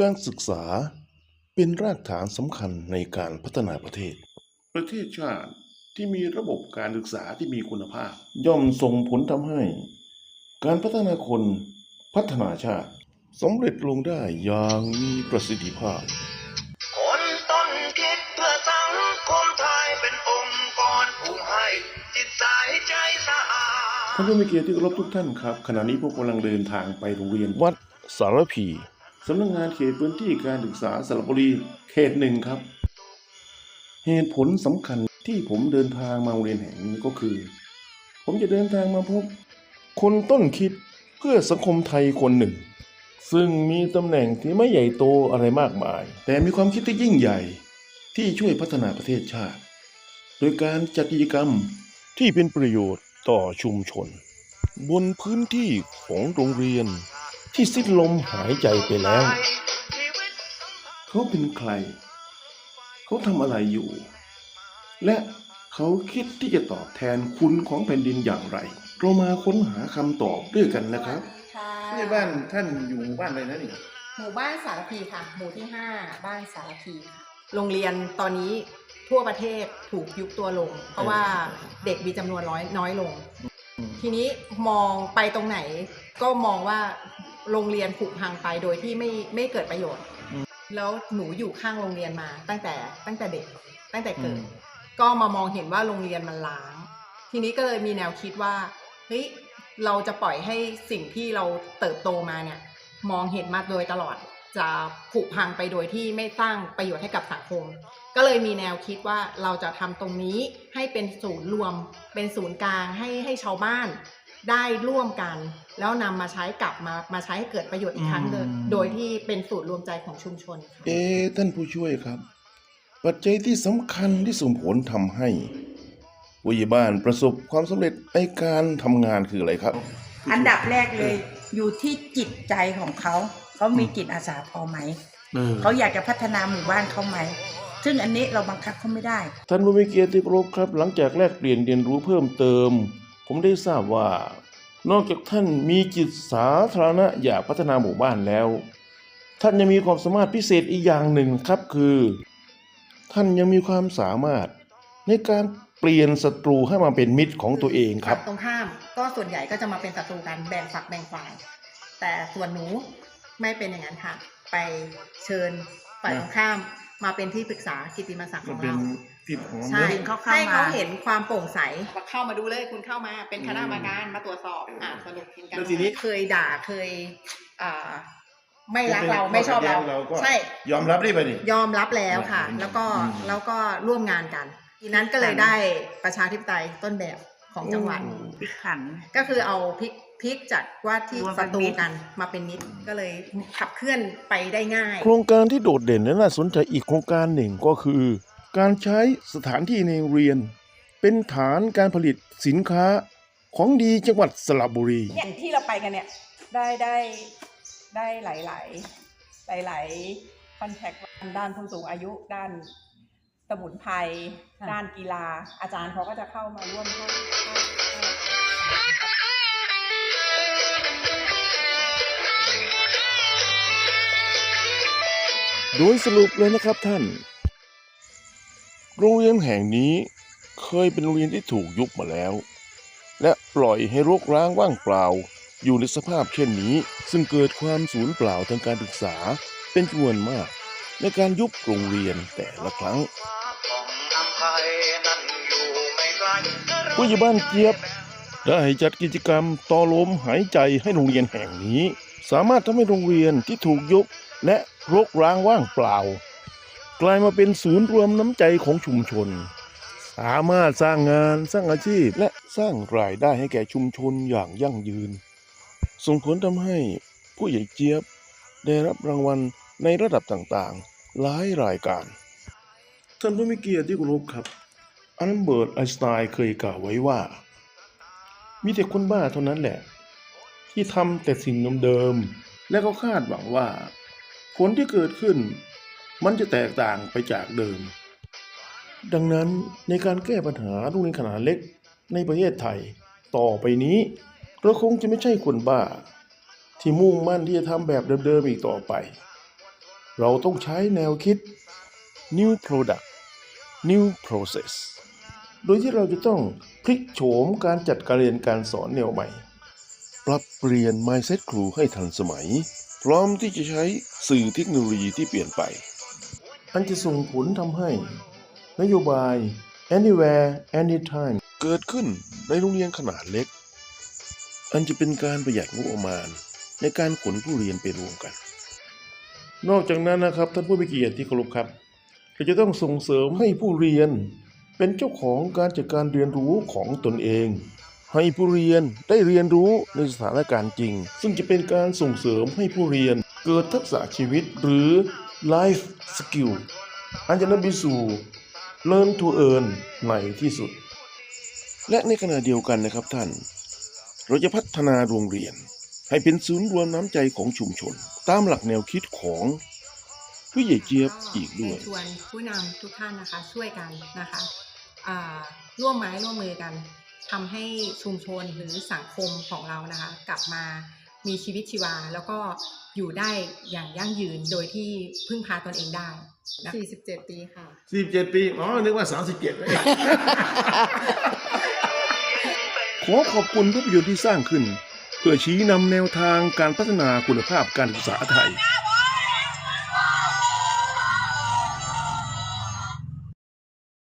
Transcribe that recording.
การศึกษาเป็นรากฐานสำคัญในการพัฒนาประเทศ ประเทศชาติที่มีระบบการศึกษาที่มีคุณภาพ ย่อมส่งผลทำให้ การพัฒนาคนพัฒนาชาติสำเร็จลงได้อย่างมีประสิทธิภาพ คนต้นคิดเพื่อสังคมไทยเป็นองค์กรผู้ให้จิตใจใจสะอาดท่านผู้มีเกียรติที่เคารพทุกท่านครับ ขณะนี้พวกกำลังเดินทางไปโรงเรียนวัดสารพี สำนักงานเขตพื้นที่การศึกษาสระบุรีเขตหนึ่งครับ เหตุผลสำคัญที่ผมเดินทางมาโรงเรียนแห่งนี้ก็คือ ผมจะเดินทางมาพบ คนต้นคิดเพื่อสังคมไทยคนหนึ่ง ซึ่งมีตำแหน่งที่ไม่ใหญ่โตอะไรมากมาย แต่มีความคิดที่ยิ่งใหญ่ที่ช่วยพัฒนาประเทศชาติ โดยการจัดกิจกรรมที่เป็นประโยชน์ต่อชุมชน บนพื้นที่ของโรงเรียน ที่สิ้นลมหายใจไปแล้ว เขาเป็นใคร เขาทำอะไรอยู่ และเขาคิดที่จะตอบแทนคุณของแผ่นดินอย่างไร เรามาค้นหาคำตอบด้วยกันนะครับค่ะผู้ใหญ่บ้านท่านอยู่หมู่บ้านอะไรนะนี่หมู่บ้านสารพีค่ะ หมู่ที่ 5 บ้านสารพีค่ะโรงเรียนตอนนี้ทั่วประเทศถูกยุบตัวลง เพราะว่าเด็กมีจำนวนน้อยน้อยลง ทีนี้มองไปตรงไหนก็มองว่า โรงเรียนผุพังไปโดยที่ไม่ไม่เกิดประโยชน์ แล้วหนูอยู่ข้างโรงเรียนมา ตั้งแต่ตั้งแต่เด็ก ตั้งแต่เกิดอืมก็มามองเห็นว่าโรงเรียนมันล้าง ทีนี้ก็เลยมีแนวคิดว่าเฮ้ยเราจะปล่อยให้สิ่งที่เราเติบโตมาเนี่ย มองเห็นมาโดยตลอด จะผุพังไปโดยที่ไม่สร้างประโยชน์ให้กับสังคม ก็เลยมีแนวคิดว่าเราจะทำตรงนี้ให้เป็นศูนย์รวม เป็นศูนย์กลางให้ให้ชาวบ้าน ได้ร่วมกัน แล้วนำมาใช้กลับมามาใช้ให้เกิดประโยชน์อีกครั้งหนึ่งอืม โดยที่เป็นศูนย์รวมใจของชุมชนค่ะ เอ๊ะท่านผู้ช่วยครับ ปัจจัยที่สำคัญที่ส่งผลทำให้ผู้ใหญ่บ้านประสบความสำเร็จในการทำงานคืออะไรครับ อันดับแรกเลย อยู่ที่จิตใจของเขาเขามีจิตอาสาพอไหมเขาอยากจะพัฒนาหมู่บ้านเขาไหม ซึ่งอันนี้เราบังคับเขาไม่ได้ ท่านผู้มีเกียรติที่เคารพครับ หลังจากแลกเปลี่ยนเรียนรู้เพิ่มเติม ผมได้ทราบว่า นอกจากท่านมีจิตสาธารณะอยากพัฒนาหมู่บ้านแล้ว ท่านยังมีความสามารถพิเศษอีกอย่างหนึ่งครับคือ ท่านยังมีความสามารถในการเปลี่ยนศัตรูให้มาเป็นมิตรของตัวเองครับ ตรงข้ามก็ส่วนใหญ่ก็จะมาเป็นศัตรูกันแบ่งฝักแบ่งฝ่าย แต่ส่วนหนูไม่เป็นอย่างนั้นค่ะ ไปเชิญฝ่ายตรงข้ามมาเป็นที่ปรึกษากิตติมศักดิ์ของเรา ที่ผมใช่ดึงเขาเข้ามาให้เขาเห็นความโปร่งใสเข้ามาดูเลยคุณเข้ามาเป็นคณะกรรมการมาตรวจสอบอ่าสรุปเป็นการแล้วทีนี้ เคยด่าเคยอ่าไม่รักเราไม่ชอบเราใช่ ยอมรับได้ไหมนี่ยอมรับแล้วค่ะ อืมแล้วก็อืม แล้วก็ร่วมงานกันทีนั้นก็เลยได้ประชาธิปไตยต้นแบบของจังหวัดพิขัน ก็คือเอาพลิกพลิกจากว่าที่รวมเป็ศันตรูมิตร กันมาเป็นมิตรก็เลยขับเคลื่อนไปได้ง่าย โครงการที่โดดเด่นและน่าสนใจอีกโครงการหนึ่งก็คือ การใช้สถานที่ในเรียน เป็นฐานการผลิตสินค้าของดีจังหวัดสระบุรีเนี่ยที่เราไปกันเนี่ย ได้ได้ได้หลายหลายหลายๆคอนแทคด้านผู้สูงอายุด้านสมุนไพรด้านกีฬา อาจารย์เขาก็จะเข้ามาร่วมให้ให้ให้โดยสรุปเลยนะครับท่าน โรงเรียนแห่งนี้เคยเป็นโรงเรียนที่ถูกยุบมาแล้ว และปล่อยให้รกร้างว่างเปล่า อยู่ในสภาพเช่นนี้ ซึ่งเกิดความสูญเปล่าทางการศึกษาเป็นจำนวนมาก ในการยุบโรงเรียนแต่ละครั้งของอภัยนั่นอยู่ไม่ไกลผู้ใหญ่บ้านเจี๊ยบได้จัดกิจกรรมต่อลมหายใจให้โรงเรียนแห่งนี้ สามารถทำให้โรงเรียนที่ถูกยุบและรกร้างว่างเปล่า กลายมาเป็นศูนย์รวมน้ำใจของชุมชน สามารถสร้างงานสร้างอาชีพและสร้างรายได้ให้แก่ชุมชนอย่างยั่งยืน ส่งผลทำให้ผู้ใหญ่เจี๊ยบได้รับรางวัลในระดับต่างๆ หลายรายการท่านผู้มีเกียรติที่เคารพครับอัลเบิร์ตไอน์สไตน์เคยกล่าวไว้ว่า มีแต่คนบ้าเท่านั้นแหละ ที่ทำแต่สิ่งเดิมๆและก็คาดหวังว่า ผลที่เกิดขึ้น มันจะแตกต่างไปจากเดิม ดังนั้นในการแก้ปัญหาโรงเรียนขนาดเล็กในประเทศไทย ต่อไปนี้เราคงจะไม่ใช่คนบ้า ที่มุ่งมั่นที่จะทำแบบเดิมๆอีกต่อไป เราต้องใช้แนวคิด new product new process โดยที่เราจะต้องพลิกโฉมการจัดการเรียนการสอนแนวใหม่ ปรับเปลี่ยน mindset ครูให้ทันสมัย พร้อมที่จะใช้สื่อเทคโนโลยีที่เปลี่ยนไป อันจะส่งผลทำให้ นโยบาย anywhere anytime เกิดขึ้นในโรงเรียนขนาดเล็ก อันจะเป็นการประหยัดงบประมาณ ในการขนผู้เรียนไปรวมกัน นอกจากนั้นนะครับท่านผู้มีเกียรติที่เคารพครับ เราจะต้องส่งเสริมให้ผู้เรียน เป็นเจ้าของการจัดการเรียนรู้ของตนเอง ให้ผู้เรียนได้เรียนรู้ในสถานการณ์จริง ซึ่งจะเป็นการส่งเสริมให้ผู้เรียนเกิดทักษะชีวิตหรือ life skill อันจะนำไปสู่ learn to earn ในที่สุด และในขณะเดียวกันนะครับท่าน เราจะพัฒนาโรงเรียน ให้เป็นศูนย์รวมน้ำใจของชุมชน ตามหลักแนวคิดของผู้ใหญ่เจี๊ยบอีกด้วยชวนผู้นำทุกท่านนะคะช่วยกันนะคะอ่าร่วมไม้ร่วมมือกันทำให้ชุมชนหรือสังคมของเรานะคะ กลับมา มีชีวิตชีวา แล้วก็อยู่ได้อย่างยั่งยืนโดยที่พึ่งพาตนเองได้นะ47ปีค่ะ47ปี อ๋อ นึกว่า37เลยขอขอบคุณภาพยนตร์ที่สร้างขึ้น เพื่อชี้นำแนวทางการพัฒนาคุณภาพการศึกษาไทย